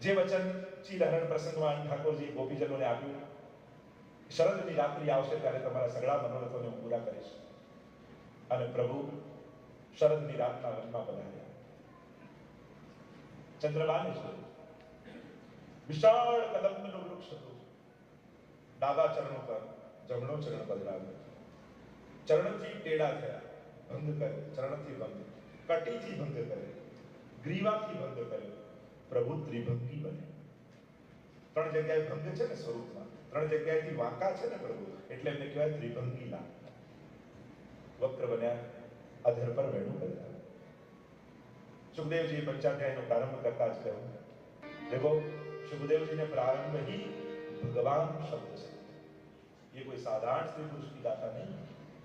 જે વચન ચીલહરણ પ્રસંગમાં ઠાકોરજી ગોપીજનોને આપ્યું, શરદની રાત્રિ આવશે ત્યારે તમારા સગળા મનોરથોને હું પૂરા કરીશ. અને પ્રભુ શરદની રાતના વનમાં પધાર્યા. ચંદ્રમાને જોયું. વિશાળ કદંબનું વૃક્ષ હતું. ડાબા ચરણ પર જમણો ચરણ બદલાવ્યો ચરણથી ટેડા થયા, ભંગ કર્યો. ચરણથી ભંગ, કટીથી ભંગ કર્યો. ગ્રીવાથી ભંગ કર્યો. પ્રભુ ત્રિભંગી બને ત્રણ જગ્યાએ ભંગ છે ને સ્વરૂપમાં ત્રણ જગ્યાએથી વાંકા છે ને પ્રભુ એટલે એમને કહેવાય ત્રિભંગીલા વક્ર બન્યા અધર પર વેણું બદલાવ્યું સુખદેવજી પંચાધ્યાયનો પ્રારંભ કરતા જ કહ્યું देखो सुखदेव जी ने प्रारंभ ही भगवान शब्द से ये कोई साधारण स्त्री पुरुष की गाथा नहीं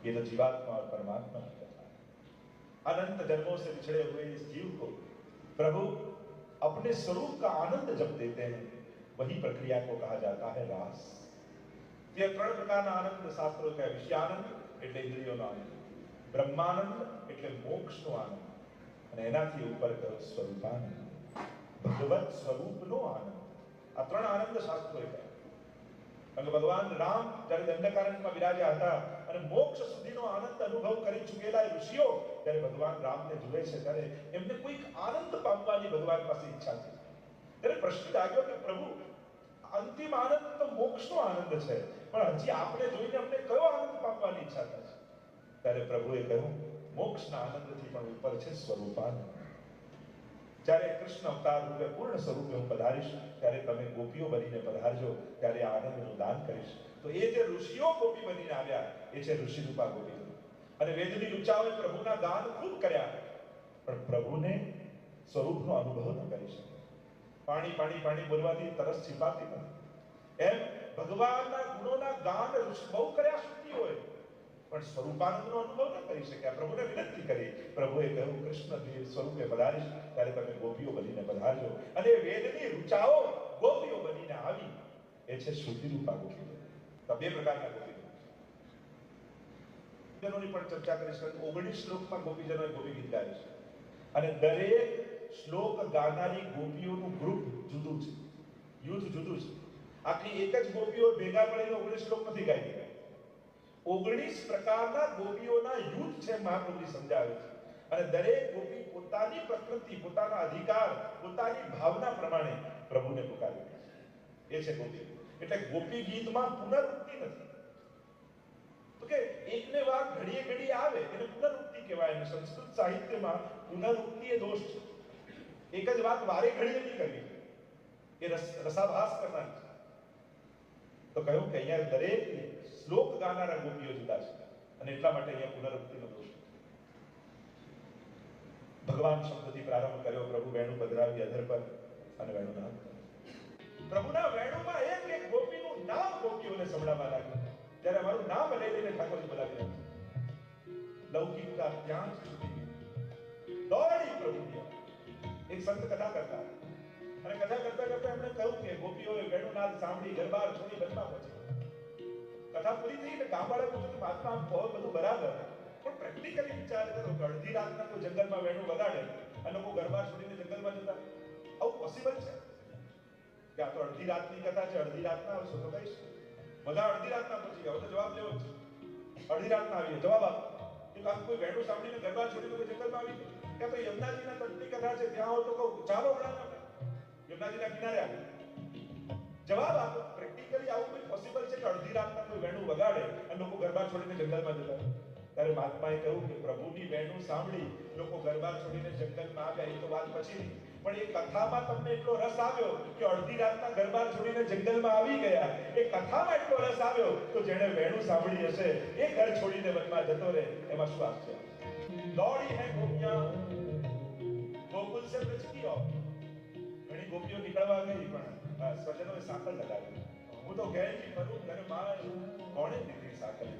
ये तो जीवात्मा और परमात्मा की कथा है अनंत जन्मों से बिछड़े हुए इस जीव को प्रभु अपने स्वरूप का आनंद जब देते हैं वही प्रक्रिया को कहा जाता है रास ये ત્રણ પ્રકારના આનંદ શાસ્ત્રો કહે વિષયાનંદ એટલે ઇન્દ્રિયોનો આનંદ બ્રહ્માનંદ એટલે મોક્ષનો આનંદ અને એનાથી ઉપર કહ્યો સ્વરૂપાનંદ ભગવત સ્વરૂપનો આનંદ આ ત્રણ આનંદ શાસ્ત્રો કહે કારણ કે ભગવાન રામ જ્યારે દંડકારણ્યમાં વિરાજ્યા હતા અને મોક્ષ સુધીનો આનંદ અનુભવ કરી ચૂકેલા ઋષિઓ ત્યારે ભગવાન રામને જુએ છે ત્યારે એમને કોઈક આનંદ પામવાની ભગવાન પાસે ઈચ્છા છે ત્યારે પ્રશ્ન લાગ્યો કે પ્રભુ, અંતિમ આનંદ તો મોક્ષનો આનંદ છે, પણ હજી આપણે જોઈને અમને કયો આનંદ પામવાની ઈચ્છા થાય છે? ત્યારે પ્રભુએ કહ્યું, મોક્ષના આનંદથી પણ ઉપર છે સ્વરૂપાનંદ. જ્યારે કૃષ્ણ અવતાર રૂપે પૂર્ણ સ્વરૂપે હું પધારીશ, ત્યારે તમે ગોપીઓ બનીને પધારજો, ત્યારે આનંદનું દાન કરીશ. તો એ જે ઋષિઓ ગોપી બનીને આવ્યા, એ છે ઋષિ રૂપા ગોપી. અને વેદની ઋચાઓએ પ્રભુના દાન ખૂબ કર્યા. પણ પ્રભુને સ્વરૂપનો અનુભવ ન કરી શકે. પાણી પાણી પાણી બોલવાથી તરસ છીપાતી નથી. એમ ભગવાનના ગુણોના દાન બહુ કર્યા સુધી હોય. પણ સ્વરૂપાનંદનો અનુભવ ન કરી શક્યા. પ્રભુને વિનંતી કરી. પ્રભુએ કહ્યું, કૃષ્ણ સ્વરૂપે પધારીશ ત્યારે તમે ગોપીઓ બનીને પધારજો અને વેદની ઋચાઓ ગોપીઓ બનીને આવી. એ છે શ્રુતિ રૂપા ગોપીઓ તો બે પ્રકારના ગોપીઓ જનોની પણ ચર્ચા કરી કારણ ઓગણીસ શ્લોકમાં ગોપીજનોએ ગોપી ગીત ગાયું છે. અને દરેક શ્લોક ગાનારી ગોપીઓનું ગ્રુપ જુદું છે. યુથ જુદું છે. આખી એક જ ગોપીઓ ભેગા મળીને ઓગણીસ શ્લોક નથી ગાઈ ઓગણીસ પ્રકારના ગોપીઓના યુથ છે મહાપ્રભુજી સમજાવે છે. અને દરેક ગોપી પોતાની પ્રકૃતિ, પોતાના અધિકાર, પોતાની ભાવના પ્રમાણે પ્રભુને પુકારે છે. એ છે ગોપી એટલે ગોપી ગીતમાં પુનરુક્તિ નથી તો કે એકને વાત ઘડીએ ઘડીએ આવે, એને પુનરુક્તિ કહેવાય અને સંસ્કૃત સાહિત્યમાં પુનરુક્તિ એ દોષ છે એક જ વાત વારે ઘડીએ નહીં કરવી એ રસાભાસ કરનારી છે તો કહ્યું કે અહીંયા દરેક શ્લોક ગાનારા ગોપીઓ જુદા છે અને એટલા માટે અહીંયા પુનરુક્તિનો દોષ. ભગવાન શબ્દથી પ્રારંભ કર્યો, પ્રભુ વેણુ પધરાવી અધર પર અને વેણુ કર્યું. પ્રભુના વેણુમાં એક એક ગોપીનું નામ ગોપીઓને સંભળાવવા લાગ્યું. ત્યારે અમારું નામ લઈ લઈને ઠાકોરજી બોલાવી લૌકિકતા ત્યાં જ દોડી પ્રભુ એક સંત કથા કરતા. અને કથા કરતા કરતા એમણે કહ્યું કે ગોપીઓએ વેણુનાદ સાંભળી ગરબા છોડી વનમાં પહોંચી. કથા પૂરી થઈ એટલે ગામવાળા પૂછ્યું મહાત્મા બહુ બધું બરાબર. પણ પ્રેક્ટિકલી વિચાર કરો કે અડધી રાતના કોઈ જંગલમાં વેણું વગાડે અને લોકો ગરબા છોડીને જંગલમાં જતા. આવું પોસિબલ છે? આ તો અડધી રાતની કથા છે, અડધી રાતના આવશો તો કહીશ. બધા અડધી રાતના પૂછી ગયા તો જવાબ જ. છે અડધી રાતના આવીએ, જવાબ આપો. કે આ કોઈ વેણું સાંભળીને ગરબા છોડીને કોઈ જંગલમાં આવી કે તો યમુનાજીના તટની કથા છે, ત્યાં હો તો કહું, ચાલો આપણે. યમુનાજીના કિનારે આવી જવાબ આપો પ્રેક્ટિકલી આવું કોઈ પોસિબલ છે કે અડધી રાતના કોઈ વેણું વગાડે અને લોકો ગરબા છોડીને જંગલમાં જતા? ત્યારે મહાત્માએ કહ્યું કે પ્રભુની વેણું સાંભળી, લોકો ગરબા છોડીને જંગલમાં આવ્યા, એ તો વાત પછી પણ એ કથામાં તમને એટલો રસ આવ્યો કે અડધી રાતના ગરબા છોડીને જંગલમાં આવી ગયા. એ કથામાં એટલો રસ આવ્યો તો જેણે વેણું સાંભળી હશે, એ ઘર છોડીને વનમાં જતો રહે, એમાં શું છે દોડી હે ગોપિયા ગોકુલ સે પ્રચકીઓ ઘણી ગોપીઓ નીકળવા ગઈ, પણ સ્વજનોએ સાંકળ લગાવી. હું તો ઘેરથી ફરું ઘરમાં કોણે દીધી સાકળ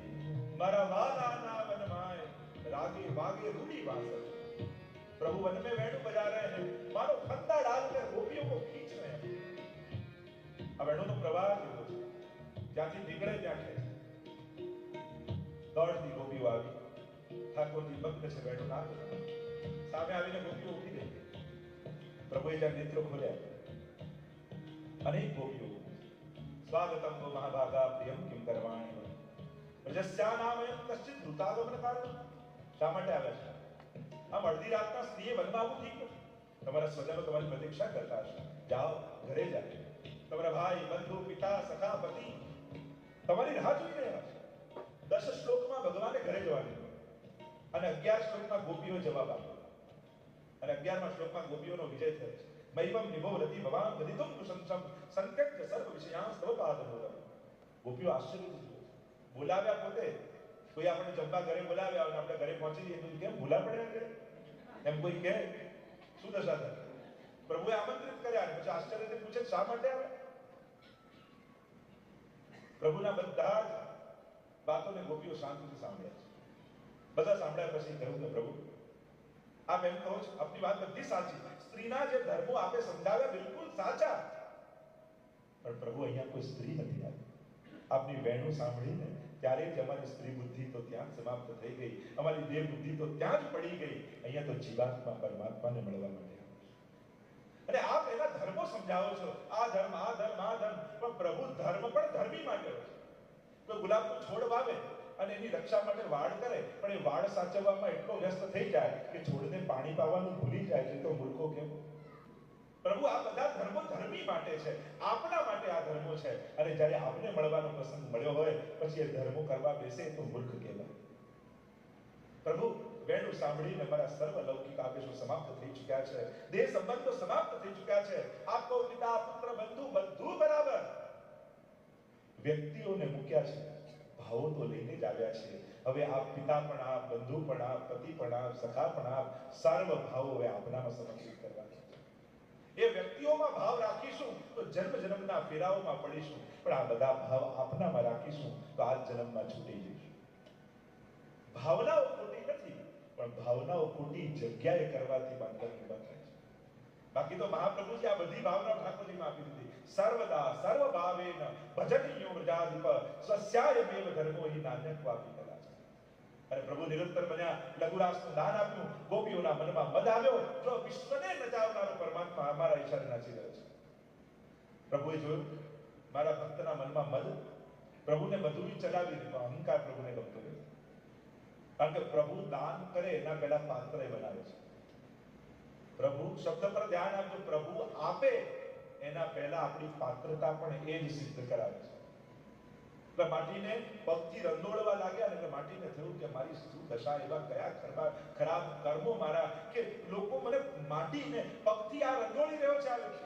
મારા વાલાના વનમાય રાગે વાગે રૂડી વાસર प्रभु वन में वेणु बजा रहे हैं मानो फंदा डालकर गोपियों को खींच रहे हैं આ વેણુનો પ્રવાહ કેવો છે જ્યાંથી નીકળે ત્યાં ખેંચે દોડતી ગોપીઓ આવી ઠાકોરજી ભક્ત છે વેણુ ના સામે આવીને ગોપીઓ ઉભી રહી ગઈ પ્રભુએ જ્યાં નેત્રો ખોલ્યા અનેક ગોપીઓ સ્વાગતમ વો મહાભાગા પ્રિયમ કિમ કરવાણી પ્રજસ્યા નામયમ કશ્ચિત દૂતાગમન કારણ શા માટે આવ્યા છે? આમ અડધી રાતના સ્ત્રીએ વનમાં ઠીક તમારા સ્વજનો તમારી પ્રતીક્ષા કરતા જાઓ, ઘરે જાઓ. તમારા ભાઈ, બંધુ, પિતા, સખા, પતિ, તમારી રાહ જોઈ રહ્યા શ્લોકમાં ભગવાને ઘરે જવાની અને અગિયાર શ્લોકમાં ગોપીઓ જવાબ આપ્યો. અને અગિયારમા શ્લોકમાં ગોપીઓનો વિજય થયો છે. મૈવમ નિભો રતિ ભવાન ગદિતુમ કુસંસમ સંત્યક્ત સર્વ વિષયાં સ્તવ પાદમોદમ ગોપીઓ આશ્ચર્ય. બોલાવ્યા પોતે? કોઈ આપણે જમવા ઘરે બોલાવ્યા અને આપણે ઘરે પહોંચી જઈએ તો કેમ ભૂલા પડે એમ કોઈ કહે? શું દશા થાય પ્રભુએ આમંત્રિત કર્યા પછી આશ્ચર્યથી પૂછે, શા માટે આવે? પ્રભુના બધા જ વાતોને ગોપીઓ શાંતિથી સાંભળ્યા છે. બધા સાંભળ્યા પછી કહ્યું કે, પ્રભુ, આપ એમ કહો છો, આપની વાત બધી સાચી સ્ત્રીના જે ધર્મો આપે સમજાવ્યા બિલકુલ સાચા પણ પ્રભુ, અહીંયા કોઈ સ્ત્રી નથી આપની બહેનો સાંભળીને ત્યારે જ અમારી સ્ત્રી બુદ્ધિ તો ત્યાં સમાપ્ત થઈ ગઈ. અમારી દેહ બુદ્ધિ તો ત્યાં જ પડી ગઈ. અહીંયા તો જીવાત્મા પરમાત્માને મળવા માટે અને આપ એના ધર્મો સમજાવો છો. આ ધર્મ આ ધર્મ આ ધર્મ. પણ પ્રભુ ધર્મ પણ ધર્મી માટે હોય છે. કોઈ ગુલાબનો છોડ વાવે અને એની રક્ષા માટે વાડ કરે, પણ એ વાડ સાચવવામાં એટલો વ્યસ્ત થઈ જાય કે છોડને પાણી પાવાનું ભૂલી જાય છે તો મૂર્ખો કેવો પ્રભુ, આ બધા ધર્મો ધર્મી માટે છે. આપણા માટે આ ધર્મો છે. અને જ્યારે આપને મળવાનો પ્રસંગ મળ્યો હોય, પછી એ ધર્મો કરવા બેસે તો મૂર્ખ કહેવાય. પ્રભુ વેણું સાંભળીને મારા સર્વ લૌકિક આદેશો સમાપ્ત થઈ ચૂક્યા છે. દેહ સંબંધો સમાપ્ત થઈ ચૂક્યા છે. આપકો પિતા, પુત્ર, બંધુ, બધું બરાબર. વ્યક્તિઓને મૂક્યા છે. ભાવો તો લઈને જ આવ્યા છે. હવે આપ પિતા પણ આપ, બંધુ પણ આપ, પતિ પણ આપ, સખા પણ આપ, સર્વ ભાવો હવે આપનામાં સમર્પિત એ વ્યક્તિઓમાં ભાવ રાખીશું તો જન્મ જન્મના ફેરાઓમાં પડીશું. પણ આ બધા ભાવ આપનામાં રાખીશું તો આ જન્મમાં છૂટી જઈશું. ભાવનાઓ ખોટી નથી, પણ ભાવનાઓ ખોટી જગ્યાએ કરવાથી બંધન ઊભા થાય છે. બાકી તો મહાપ્રભુજી આ બધી ભાવના ઠાકોરજીમાં આપી દીધી. સર્વદા સર્વ ભાવેન ભજનીયો વ્રજાધિપ સ્વસ્યાય મેવ ધર્મો હિ નાન્યત્વાપી કલા છે અને પ્રભુ નિરંતર બન્યા લઘુરાસનું દાન આપ્યું. ગોપીઓના મનમાં મદ આવ્યો. તો વિશ્વને નચાવનારો પરમાત્મા અમારા ઈશારે નાચી રહ્યો છે. પ્રભુએ જોયું, મારા ભક્તના મનમાં મદ પ્રભુને બધું ચલાવી દીધું. અહંકાર પ્રભુને ગમતો નથી કારણ કે પ્રભુ દાન કરે એના પહેલા પાત્ર બનાવે છે. પ્રભુ શબ્દ પર ધ્યાન આપજો. પ્રભુ આપે એના પહેલા આપણી પાત્રતા પણ એ જ સિદ્ધ કરાવે છે. એટલે માટીને પગથી રંધોળવા લાગ્યા એટલે માટીને થયું કે મારી શું દશા એવા કયા ખરાબ ખરાબ કર્મો મારા કે લોકો મને માટીને પગથી આ રંધોળી રહ્યો છે આ વ્યક્તિ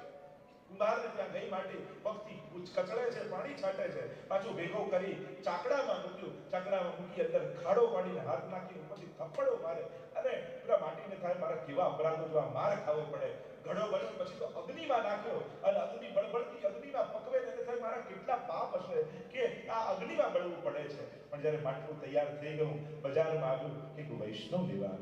કુંભારને ત્યાં ગઈ માટી પગથી કૂચ કચડે છે, પાણી છાંટે છે. પાછું ભેગો કરી ચાકડામાં મૂક્યું. ચાકડામાં મૂકી અંદર ખાડો પાડીને હાથ નાખી ઉપરથી થપ્પડો મારે. અને પેલા માટીને થાય મારા કેવા અપરાધો જેવા માર ખાવો પડે. ઘડો બન્યો, પછી તો અગ્નિમાં નાખ્યો. અને અગ્નિ બળબળતી અગ્નિમાં પકવે ને થાય મારા કેટલા પાપ હશે કે આ અગ્નિમાં બળવું પડે છે. પણ જ્યારે માટલું તૈયાર થઈ ગયું, બજારમાં આવ્યું એક વૈષ્ણવ લેવા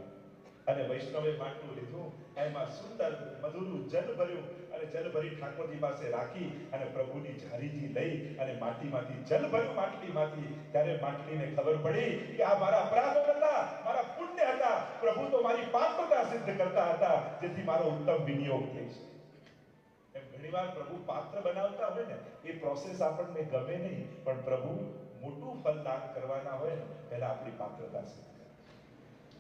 અને વૈષ્ણવે માટલું લીધું, એમાં સુંદર, મધુરું જલ ભર્યું અને જલ ભરી ઠાકોરજી પાસે રાખી અને પ્રભુની ઝારીજી લઈ અને માટીમાંથી જલ ભર્યું માટલીમાંથી. ત્યારે માટલીને ખબર પડી કે આ મારા અપરાધો હતા, મારા પુણ્ય હતા. પ્રભુ તો મારી પાત્રતા સિદ્ધ કરતા હતા, જેથી મારો ઉત્તમ વિનિયોગ થઈ છે ઘણીવાર પ્રભુ પાત્ર બનાવતા હોય ને, એ પ્રોસેસ આપણને ગમે નહીં, પણ પ્રભુ મોટું ફળ દાન કરવાના હોય ને, પહેલા આપણી પાત્રતા સિદ્ધ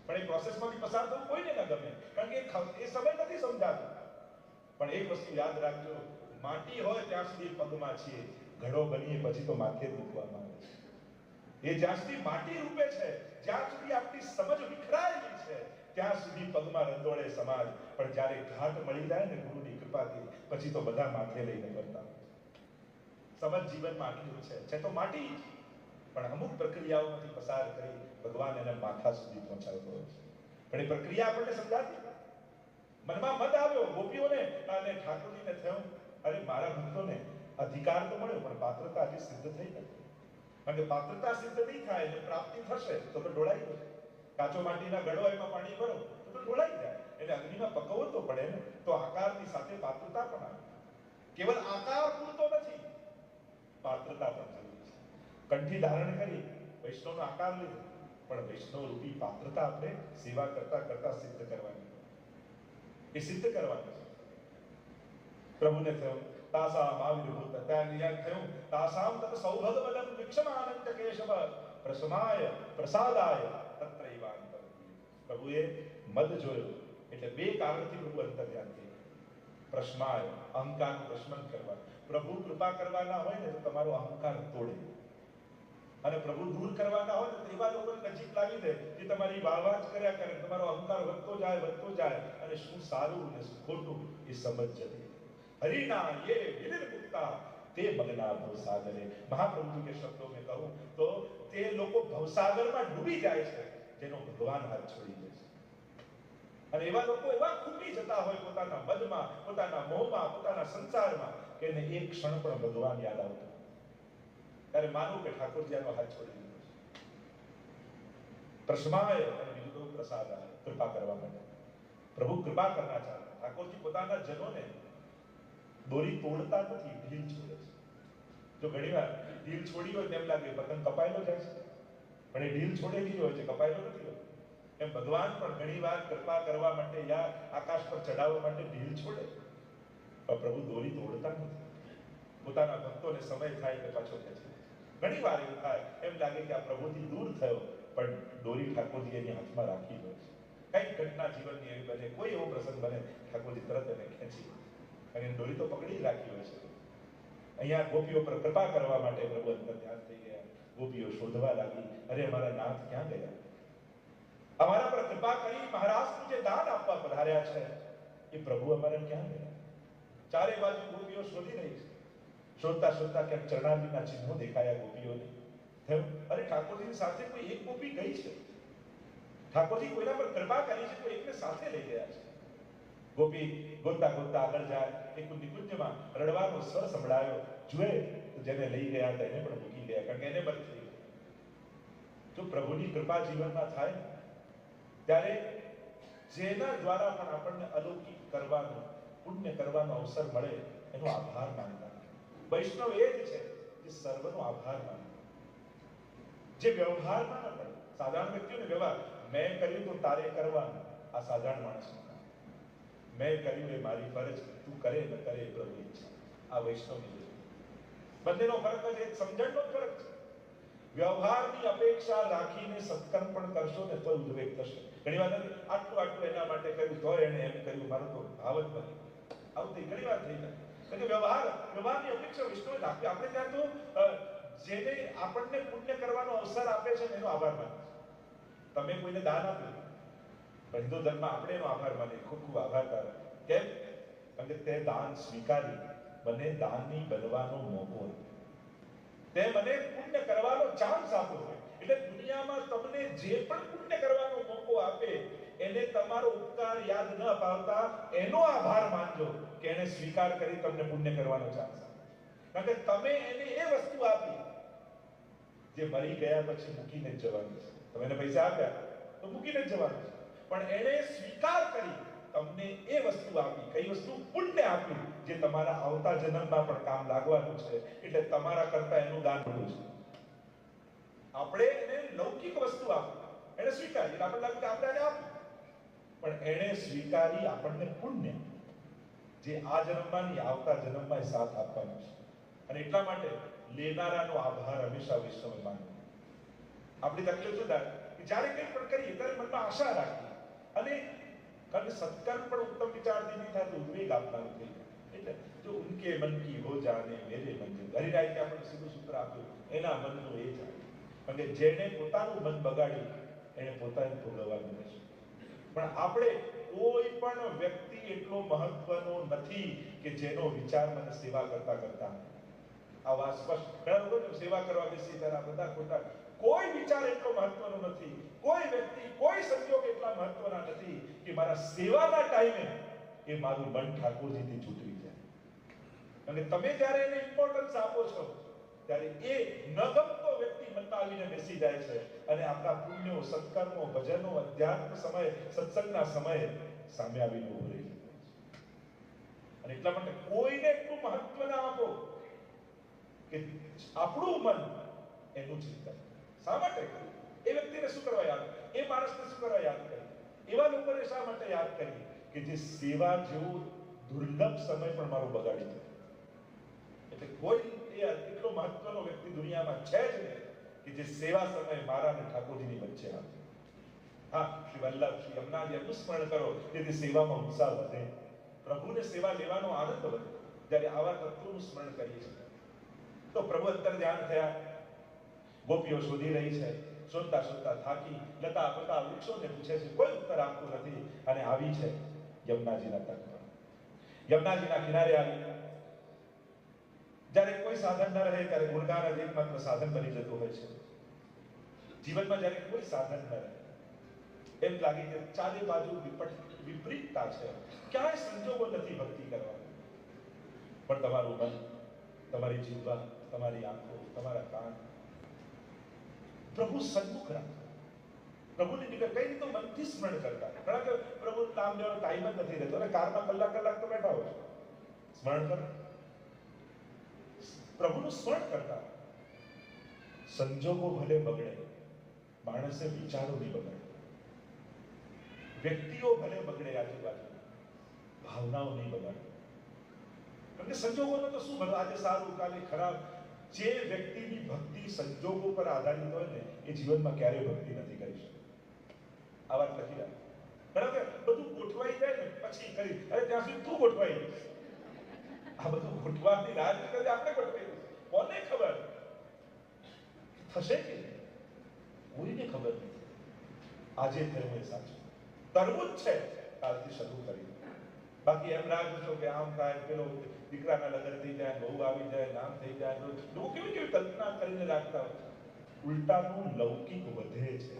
પણ એ પ્રોસેસમાંથી પસાર થવું કોઈને ન ગમે, કારણ કે એ સમય નથી સમજાતો. પણ એક વસ્તુ યાદ રાખજો, માટી હોય ત્યાં સુધી પગમાં છીએ, ઘડો બનીએ પછી તો માથે મૂકવામાં આવે છે. એ જ્યાં સુધી માટી રૂપે છે, જ્યાં સુધી આપણી સમજ વિખરાયેલી છે, ત્યાં સુધી પગમાં રંધોળે સમાજ, પણ જ્યારે ઘાટ મળી જાય ને ગુરુની કૃપાથી પછી તો બધા માથે લઈને હોય સમજ જીવનમાં આટલું છે. છે તો માટી પણ અમુક પ્રક્રિયાઓમાંથી પસાર કરી ભગવાન એને માથા સુધી પહોંચાડતો હોય છે. પણ એ પ્રક્રિયા આપણને સમજાતી? મનમાં મત આવ્યો, ગોપીઓને, અને ઠાકોરજીને થયું. અરે મારા ભક્તોને અધિકાર તો મળ્યો, પણ પાત્રતા હજી સિદ્ધ થઈ નથી. કારણ કે પાત્રતા સિદ્ધ નહીં થાય, એટલે પ્રાપ્તિ થશે, તો તો ઢોળાઈ જશે કાચો માટીના ગળો એમાં પાણી ભરો, તો તો ઢોળાઈ જાય. એટલે અગ્નિમાં પકવવો તો પડે ને, તો આકારની સાથે પાત્રતા પણ આવે. કેવલ આકાર પૂરતો નથી, પાત્રતા પણ જરૂરી છે. કંઠી ધારણ કરી, વૈષ્ણવનો આકાર લીધો. પણ વૈષ્ણવ રૂપી પાત્રતા આપણે સેવા કરતા કરતા સિદ્ધ કરવાની. એ સિદ્ધ કરવાની છે. પ્રભુને થયું, તાસામ આવિર્ભૂત ત્યાં યાદ થયું. તાસામ તત સૌભગ બલમ વિક્ષમાનંત કેશવ, પ્રસમાય, પ્રસાદાય તત્રૈવાંત પ્રભુએ મદ જોયો. એટલે બે કારણથી પ્રભુ અંતર્યાન થઈ પ્રશ્માય, અહંકારનું પ્રશ્ન કરવા. પ્રભુ કૃપા કરવાના હોય ને તો તમારો અહંકાર તોડે. અને પ્રભુ દૂર કરવાના હોય તો એવા લોકોને નજીક લાવી દે કે તમારી વાહવાહ જ કર્યા કરે, તમારો અહંકાર વધતો જાય વધતો જાય અને શું સારું અને શું ખોટું એ સમજ જતી હરિના યે વિનિર મુક્તા તે મગના ભવસાગરે. મહાપ્રભુ કે શબ્દો મેં કહું તો તે લોકો ભવસાગરમાં ડૂબી જાય છે, જેનો ભગવાન હાથ છોડી દે છે. અને એવા લોકો એવા ખૂટી જતા હોય પોતાના મદમાં પોતાના મોહમાં પોતાના સંસારમાં, કે એને એક ક્ષણ પણ ભગવાન યાદ આવતો ત્યારે માનું કે ઠાકોરજી આનો હાથ છોડી દીધો છે. પ્રશ્માય અને બીજું પ્રસાદ કૃપા કરવા માટે. પ્રભુ કૃપા કરના ચાલે ઠાકોરજી પોતાના જનોને દોરી તોડતા નથી, ઢીલ છોડે છે. જો ઘણીવાર ઢીલ છોડી હોય તેમ લાગે પતંગ કપાયેલો જાય છે. પણ એ ઢીલ છોડેલી હોય છે, કપાયેલો નથી હોતો. એમ ભગવાન પણ ઘણીવાર કૃપા કરવા માટે યા આકાશ પર ચડાવવા માટે ઢીલ છોડે. પણ પ્રભુ દોરી તોડતા નથી. પોતાના ભક્તોને સમય થાય કે પાછો ખેંચે ઘણી વાર એવું થાય, એમ લાગે કે આ પ્રભુથી દૂર થયો, પણ દોરી ઠાકોરજી એની હાથમાં રાખી હોય છે. કઈ ઘટના જીવનની એવી બને, કોઈ એવો પ્રસંગ બને, ઠાકોરજી તરત એને ખેંચી અને દોરી તો પકડી રાખી હોય છે. અહીંયા ગોપીઓ પર કૃપા કરવા માટે પ્રભુ અંદર ધ્યાન થઈ ગયા. ગોપીઓ શોધવા લાગી, અરે અમારા નાથ ક્યાં ગયા? અમારા પર કૃપા કરી મહારાજનું જે દાન આપવા પધાર્યા છે એ પ્રભુ અમારે ક્યાં ગયા ચારે બાજુ ગોપીઓ શોધી રહી છે શોધતા શોધતા ક્યાંક ચરણાવીના ચિહ્નો દેખાયા ગોપીઓને થયું અરે ઠાકોરજીની સાથે કોઈ એક ગોપી ગઈ છે ઠાકોરજી કોઈના પર કૃપા કરી છે તો એકને સાથે લઈ ગયા છે ગોપી ગોતતા ગોતતા આગળ જાય એક નિકુંજમાં રડવાનો સ્વર સંભળાયો જુએ તો જેને લઈ ગયા હતા એને પણ મૂકી ગયા કારણ કે એને બંધ થઈ ગયું જો પ્રભુની કૃપા જીવનમાં થાય ને, ત્યારે જેના દ્વારા પણ આપણને અલૌકિક કરવાનો, પુણ્ય કરવાનો અવસર મળે, એનો આભાર માનતા વૈષ્ણવ એ જ છે કે સર્વનો આભાર માને. જે વ્યવહારમાં ન પડે સાધારણ વ્યક્તિઓને વ્યવહાર, મેં કર્યું તો તારે કરવાનું. આ સાધારણ માણસનું મેં કર્યું એ મારી ફરજ. તું કરે ન કરે એ પ્રભુ ઈચ્છા. આ વૈષ્ણવ. બંનેનો ફરક એક સમજણનો ફરક છે. વ્યવહારની અપેક્ષા રાખીને સત્કર્મ પણ કરશો ને તો ઉદ્વેગ થશે. ઘણી વાર આટલું આટલું એના માટે કર્યું તો એને એમ કર્યું મારો તો ભાવ જ બની આવું ઘણી વાર થઈ જાય. કે વ્યવહાર, વ્યવહારની અપેક્ષા વિષ્ણુએ રાખી. આપણે ત્યાં તો જેને આપણને પુણ્ય કરવાનો અવસર આપે છે એનો આભાર માને તમે કોઈને દાન આપ્યું? પણ હિન્દુ ધર્મમાં આપણે એનો આભાર માનીએ ખૂબ ખૂબ આભાર કેમ? કારણ કે તે દાન સ્વીકારી મને દાનની બનવાનો મોકો આપ્યો. તે મને પુણ્ય કરવાનો ચાન્સ આપ્યો છે. એટલે દુનિયામાં તમને જે પણ પુણ્ય કરવાનો મોકો આપે, એને તમારો ઉપકાર યાદ ન અપાવતા એનો આભાર માનજો કે એને સ્વીકાર કરી તમને પુણ્ય કરવાનો ચાન્સ કારણ કે તમે એને એ વસ્તુ આપી જે મરી ગયા પછી મૂકીને જ જવાનું છે. તમે એને પૈસા આપ્યા તો મૂકીને જવાનું છે. પણ એને સ્વીકાર કરી તમને એ વસ્તુ આપી, કઈ વસ્તુ પુણ્ય આપ્યું જે તમારા આવતા જન્મમાં પણ કામ લાગવાનું છે. એટલે તમારા કરતા એનું દાન મળ્યું છે. આપણે એને લૌકિક વસ્તુ આપી, એને સ્વીકારી એટલે આપણે લાગ્યું કે આપણે એને આપ્યું પણ એણે સ્વીકારી આપણને પુણ્ય, જે આ જન્મમાં ની આવતા જન્મમાં સાથ આપવાનું છે. અને એટલા માટે લેનારાનો આભાર હંમેશા વિશ્વમાં માનવો આપણી તકલીફ શું થાય? જ્યારે કંઈ પણ કરીએ, ત્યારે મનમાં આશા રાખીએ. અને કારણ કે સત્કર્મ પણ ઉત્તમ વિચારથી નહીં થાય તો ઉદ્વેગ આપનારું થઈ એટલે જો ઉનકે મન કી હો જાને, મેરે મન કી. કે આપણે સીધું સૂત્ર આપ્યું, એના મનનું એ જાણે કારણ જેણે પોતાનું મન બગાડ્યું, એને પોતાને ભોગવવાનું રહેશે. પણ આપણે કોઈ પણ વ્યક્તિ એટલો મહત્વનો નથી કે જેનો વિચાર મને સેવા કરતા કરતા આ વાત સ્પષ્ટ ઘણા લોકો સેવા કરવા બેસી ત્યારે બધા ખોટા. કોઈ વિચાર એટલો મહત્વનો નથી કોઈ વ્યક્તિ કોઈ સંજોગ એટલા મહત્વના નથી કે મારા સેવાના ટાઈમે એ મારું મન ઠાકોરજીથી છૂટવી જાય. અને તમે જ્યારે એને ઇમ્પોર્ટન્સ આપો છો, ત્યારે એ ન ગમતો વ્યક્તિ મનમાં બેસી જાય છે. અને આપણા પુણ્યો, સત્કર્મો, ભજનો, અધ્યાત્મ સમય, સત્સંગના સમયે સામે આવીને ઊભો રહી અને એટલા માટે કોઈને એટલું મહત્વ ના આપો કે આપણું મન એનું ચિંતન. શા માટે? એ વ્યક્તિને શું કરવા યાદ? એ માણસને શું કરવા યાદ કરી? એવા લોકોને શા માટે યાદ કરીએ? કે જે સેવા જેવો દુર્લભ સમય પણ મારો બગાડી દે. એટલે કોઈ એ એટલો મહત્વનો વ્યક્તિ દુનિયામાં છે જ નહીં કે જે સેવા સમયે મારા અને ઠાકોરજીની વચ્ચે આવે. હા, શ્રી વલ્લભ, શ્રી અમનાજી એમનું સ્મરણ કરો જેથી સેવામાં ઉત્સાહ વધે. પ્રભુને સેવા લેવાનો આનંદ વધે. જ્યારે આવા તત્વોનું સ્મરણ કરીએ છીએ. તો પ્રભુ અંતર ધ્યાન થયા. ગોપીઓ શોધી રહી છે. શોધતા શોધતા થાકી લતા પતા વૃક્ષોને પૂછે છે, કોઈ ઉત્તર આપતું નથી? અને આવી છે યમુનાજીના તટ પર યમુનાજીના કિનારે આવી. જ્યારે કોઈ સાધન ન રહે, ત્યારે ગુણગાન જ એકમાત્ર સાધન બની જતું હોય છે. જીવનમાં જ્યારે કોઈ સાધન ન રહે, એમ લાગે કે ચારે બાજુ વિપટ, વિપરીતતા છે. ક્યાંય સંજોગો નથી ભક્તિ કરવા. પણ તમારું મન, તમારી જીવવા તમારી આંખો, તમારા કાન પ્રભુ સન્મુખ રાખો. પ્રભુની નિકટ કઈ રીતે મનથી સ્મરણ કરતા. ઘણા કે પ્રભુ નામ લેવાનો ટાઈમ જ નથી રહેતો. અને કારમાં કલાક કલાક તો બેઠા હોય. સ્મરણ કરો. પ્રભુનું સ્મરણ કરતા. સંજોગો ભલે બગડે. માણસે વિચારો નહીં બગડે. વ્યક્તિઓ ભલે બગડે આજુબાજુ. ભાવનાઓ નહીં બગાડે. કારણ કે સંજોગોનો તો શું ભલે આજે સારું, કાલે ખરાબ. જે વ્યક્તિની ભક્તિ સંજોગો પર આધારિત હોય ને, એ જીવનમાં ક્યારેય ભક્તિ નથી કરી શકતી આ વાત લખી રાખ. બરાબર? બધું ગોઠવાઈ જાય ને, પછી કરી. અરે, ત્યાં સુધી તું ગોઠવાઈ. આ બધું ગોઠવાની રાહ જોઈ કરી આપણે ગોઠવાઈ કોને ખબર? થશે કે? કોઈને ખબર નથી. આજે ધર્મ એ સાચું. તરવું જ છે. કાલથી શરૂ કરી બાકી એમ રાહ છો કે આમ થાય, પેલો દીકરાના લગ્ન થઈ જાય, બહુ આવી જાય, નામ થઈ જાય, તો લોકો કેવી કેવી કલ્પના કરીને રાખતા હોય ઉલટાનું લૌકિક વધે છે,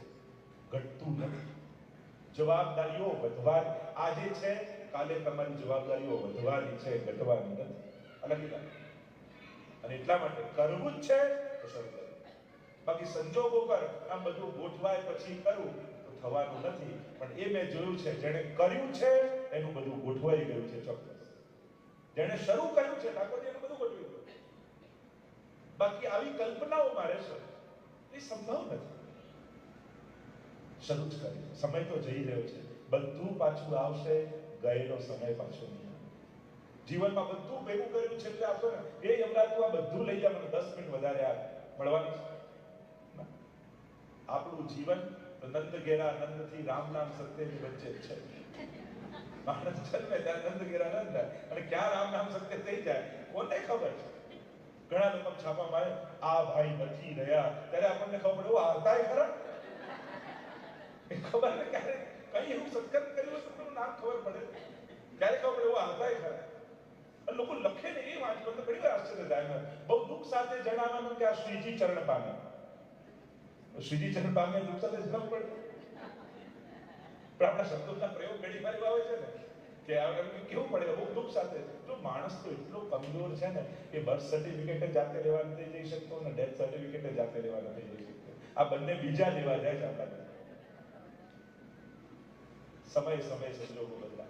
ઘટતું નથી. જવાબદારીઓ વધવા આજે છે, કાલે તમારી જવાબદારીઓ વધવાની છે, ઘટવાની નથી. અલગ અને એટલા માટે કરવું જ છે, તો શરૂ કરવું બાકી સંજોગો પર આમ બધું ગોઠવાય પછી કરવું તો થવાનું નથી. પણ એ મેં જોયું છે, જેણે કર્યું છે એનું બધું ગોઠવાઈ ગયું છે ચોક્કસ. જેણે શરૂ કર્યું છે, ઠાકોરજી, એનું બધું ગોઠવી ગયું બાકી આવી કલ્પનાઓ મારે છે, એ સંભવ નથી. શરૂ જ કરી. સમય તો જઈ રહ્યો છે. બધું પાછું આવશે, ગયેલો સમય પાછો નહીં. જીવનમાં બધું ભેગું કર્યું છે એટલે આપશો ને, એ યમરાજ તું આ બધું લઈ જા મને દસ મિનિટ વધારે આ મળવાની છે. આપણું જીવન નંદ ઘેરા નંદથી રામ નામ સત્યની વચ્ચે છે. માણસ જન્મે ત્યારે નંદ ઘેરા નંદ થાય. અને ક્યાં રામ નામ સત્ય થઈ જાય કોને ખબર છે ઘણા લોકો છાપામાં મારે આ ભાઈ નથી રહ્યા ત્યારે આપણને ખબર પડે "ઓ, આ હતા ખરા એ ખબર ને ક્યારે કઈ એવું સત્કર્મ કર્યું હશે તો નામ ખબર પડે ક્યારે ખબર પડે "ઓ, આ હતા ખરા લોકો લખે ને એ વાંચવા તો ઘણી વાર આશ્ચર્ય થાય બહુ દુઃખ સાથે જણાવવાનું કે આ શ્રીજી ચરણ પામે શ્રીજી ચરણ પામે દુઃખ સાથે જન્મ પડે પણ આપણા શબ્દોના પ્રયોગ ઘણી વાર આવે છે ને કે આગળ કેવું પડે બહુ દુઃખ સાથે તો માણસ તો એટલો કમજોર છે ને કે બર્થ સર્ટિફિકેટ જાતે લેવા નથી જઈ શકતો ને ડેથ સર્ટિફિકેટ જાતે લેવા નથી જઈ શકતો. આ બંને બીજા લેવા જાય છે આપણા સમય સમય સંજોગો બદલાય.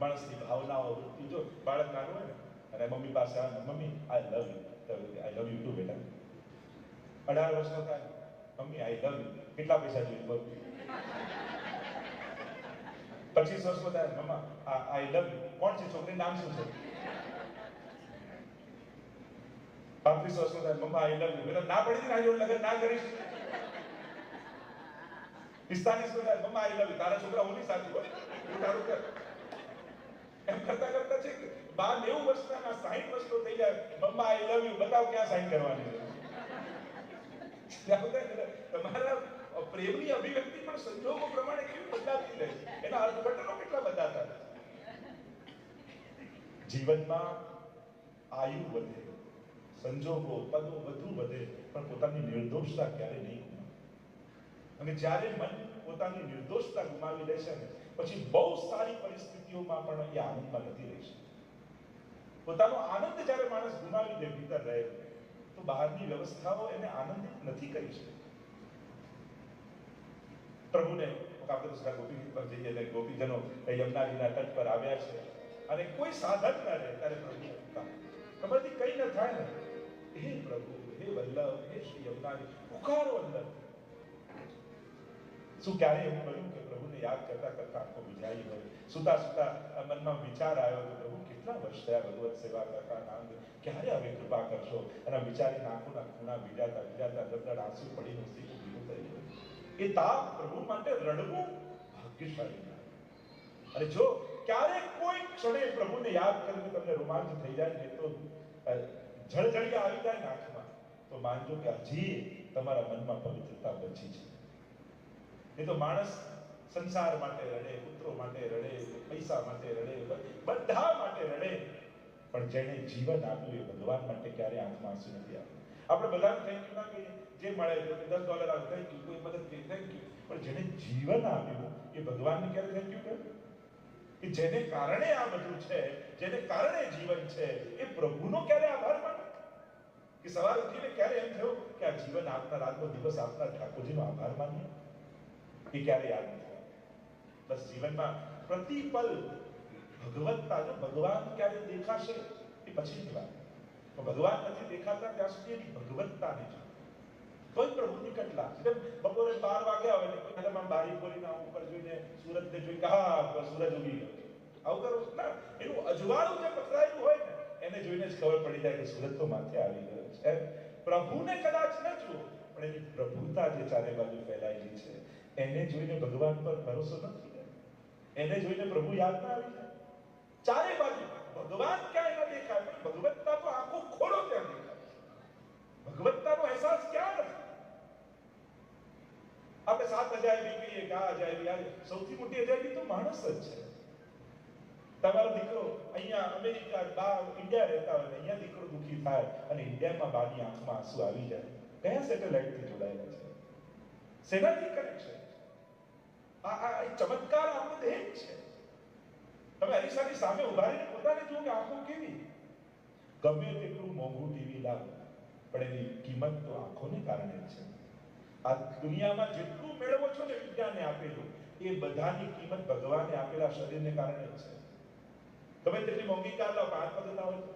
માણસની ભાવનાઓ, વૃત્તિ, જો બાળક નાનું હોય ને, અને મમ્મી પાસે આવે mummy I love you I love you too બેટા. અઢાર વર્ષનો થાય. મમ્મી આઈ લવ યુ કેટલા પૈસા જોઈએ? બોલ. પચીસ વર્ષ બધા મમ્મા આઈ લવ કોણ છે છોકરી? નામ શું છે? પાંત્રીસ વર્ષ બધા મમ્મા આઈ લવ યુ ના પડી ના જોડે લગ્ન, ના કરીશ. પિસ્તાલીસ બધા મમ્મા આઈ લવ તારા છોકરા ઓની સાથે હોય. તારું કર. એમ કરતા કરતા છે કે બા નેવું વર્ષના ના સાહીઠ વર્ષનો થઈ જાય. મમ્મા આઈ લવ યુ બતાવ ક્યાં સાઈન કરવાની છે? તમારા પ્રેમની અભિવ્યક્તિ પણ સંજોગો પ્રમાણે કેવી બદલાતી રહે એના અર્થઘટનો કેટલા બદલાતા જીવનમાં આયુ વધે, સંજોગો પદો વધુ વધે, પણ પોતાની નિર્દોષતા ક્યારે નહીં અને જ્યારે મન પોતાની નિર્દોષતા ગુમાવી લે છે ને, પછી બહુ સારી પરિસ્થિતિઓમાં પણ એ આનંદમાં નથી રહી શકે પોતાનો આનંદ જ્યારે માણસ ગુમાવી દે, ભીતર રહે, તો બહારની વ્યવસ્થાઓ એને આનંદિત નથી કરી શકતી પ્રભુને ગોપી જઈએ એટલે ગોપીજનો યમુનાજીના તટ પર આવ્યા છે. અને કોઈ સાધન ન રહે ત્યારે પ્રભુ. તમારાથી કંઈ ન થાય ને. હે પ્રભુ, હે વલ્લભ, હે શ્રી યમુનાજી પુકારો વલ્લભ શું ક્યારે એવું કહ્યું કે પ્રભુને યાદ કરતા કરતા આંખો બીજાઈ હોય? સુતા સુતા મનમાં વિચાર આવ્યો કે પ્રભુ કેટલા વર્ષ થયા ભગવત સેવા કરતા નામ ક્યારે હવે કૃપા કરશો? અને આ વિચારીને આંખોના ખૂણા બીજાતા બીજાતા દરદર આંસુ પડી ગયું એ તાપ પ્રભુ માટે રડવું ભાગ્યશાળી અને જો ક્યારેક કોઈ ક્ષણે પ્રભુને યાદ કરીને તમને રોમાંચ થઈ જાય ને તો જળજળિયા આવી જાય ને આંખમાં, તો માનજો કે હજી તમારા મનમાં પવિત્રતા બચી છે. એ તો માણસ સંસાર માટે રડે, પુત્રો માટે રડે, પૈસા માટે રડે બધા માટે રડે, પણ જેણે જીવન આપ્યું એ ભગવાન માટે ક્યારે આંખમાં આંસુ નથી આવ્યું આપણે બધાને થેન્ક યુ ના કહીએ જે મળે દસ ડોલર આવે થેન્ક યુ કોઈ મદદ કરી થેન્ક યુ પણ જેને જીવન આપ્યું, એ ભગવાનને ક્યારે થેન્ક યુ કહ્યું કે જેને કારણે આ બધું છે, જેને કારણે જીવન છે, એ પ્રભુનો ક્યારે આભાર માને? કે સવાર ઉઠીને ક્યારે એમ થયું કે આ જીવન આપનાર આજનો દિવસ આપનાર ઠાકોરજીનો આભાર માનીએ? એ ક્યારે યાદ નથી બસ જીવનમાં પ્રતિપલ ભગવત્તા જો ભગવાન ક્યારે દેખાશે, એ પછીની વાત. ભગવાન નથી દેખાતા, ત્યાં સુધી એની ભગવત્તાને કોઈ પ્રભુની કટલા જેમ બપોરે બાર વાગ્યા હોય ને કોઈ આમ બારી ખોલીને આમ ઉપર જોઈને સુરતને જોઈ કે બસ ઉગી ગયો. આવું કરું. ના, એનું અજવાળું જે પથરાયેલું હોય ને, એને જોઈને જ ખબર પડી જાય કે સુરત તો માથે આવી ગયો છે. પ્રભુને કદાચ ન જુઓ, પણ એની પ્રભુતા જે ચારે બાજુ ફેલાયેલી છે, એને જોઈને ભગવાન પર ભરોસો નથી એને જોઈને પ્રભુ યાદ ના આવી જાય. ચારે બાજુ, ભગવાન ક્યાંય ન દેખાય, પણ ભગવત્તા તો આખો ખોડો ત્યાં દેખાય. ભગવત્તાનો અહેસાસ ક્યાં નથી? આપણે સાત અજાયબી કહીએ કે આ અજાયબી આ સૌથી મોટી અજાયબી તો માણસ જ છે. તમારો દીકરો અહીંયા અમેરિકા બા ઇન્ડિયા રહેતા હોય અહીંયા દીકરો દુઃખી થાય અને ઇન્ડિયામાં બાની આંખમાં આંસુ આવી જાય. કયા સેટેલાઇટથી જોડાયેલા છે? શેનાથી કનેક્શન આ આ ચમત્કાર આપણો દેહ છે. તમે અરીસાની સામે ઊભા રહીને પોતાને જુઓ કે આંખો કેવી. ગમે તેટલું મોંઘું ટીવી લાવો, પણ એની કિંમત તો આંખોને કારણે છે. આ દુનિયામાં જેટલું મેળવો છો ને વિજ્ઞાને આપેલું એ બધાની કિંમત ભગવાને આપેલા શરીરને કારણે જ છે તમે તેટલી મોંઘી કાર લાવો હાથ બદલતા હોય તો.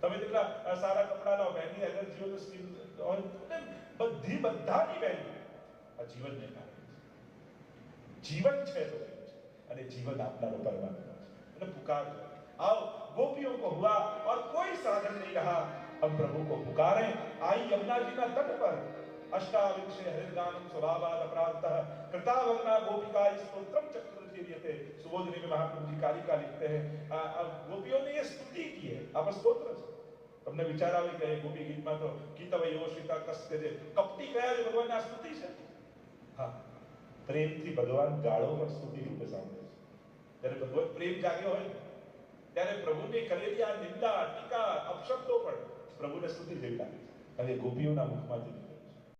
તમે તેટલા અ, સારા કપડા લાવો એની એલર્જી હોય તો સ્કિન હોય તો એમ બધી બધાની વેલ્યુ આ જીવનને કારણે છે જીવન છે તો જીવન છે. અને જીવન આપનારો પરમાત્મા છે એટલે પુકાર आओ गोपियों को हुआ और कोई साधन नहीं रहा हम प्रभु को पुकारें आई यमुना जी का तट पर अष्टाविंशे हरिदानम स्वभावाद अपराधतः कृतावग्ना गोपिका स्तोत्रम चक्रवर्ती सुबोधनी में महाप्रभु जी कालिका लिखते हैं आ, अब गोपियों ने ये स्तुति की है आप स्तोत्र છે તમને વિચાર આવે કે એ ગોપી ગીતમાં તો કીતવ યોશિતા કસ્તે જે કપટી કયા છે ભગવાન આ સ્તુતિ છે હા પ્રેમથી ભગવાન ગાળો પણ સ્તુતિ રૂપે સાંભળે છે જ્યારે ભગવત પ્રેમ જાગ્યો હોય ને, ત્યારે પ્રભુની કરેલી આ નિંદા ટીકા અપશબ્દો પણ પ્રભુને સ્તુતિ જેવી લાગે છે અને એ ગોપીઓના મુખમાંથી નીકળે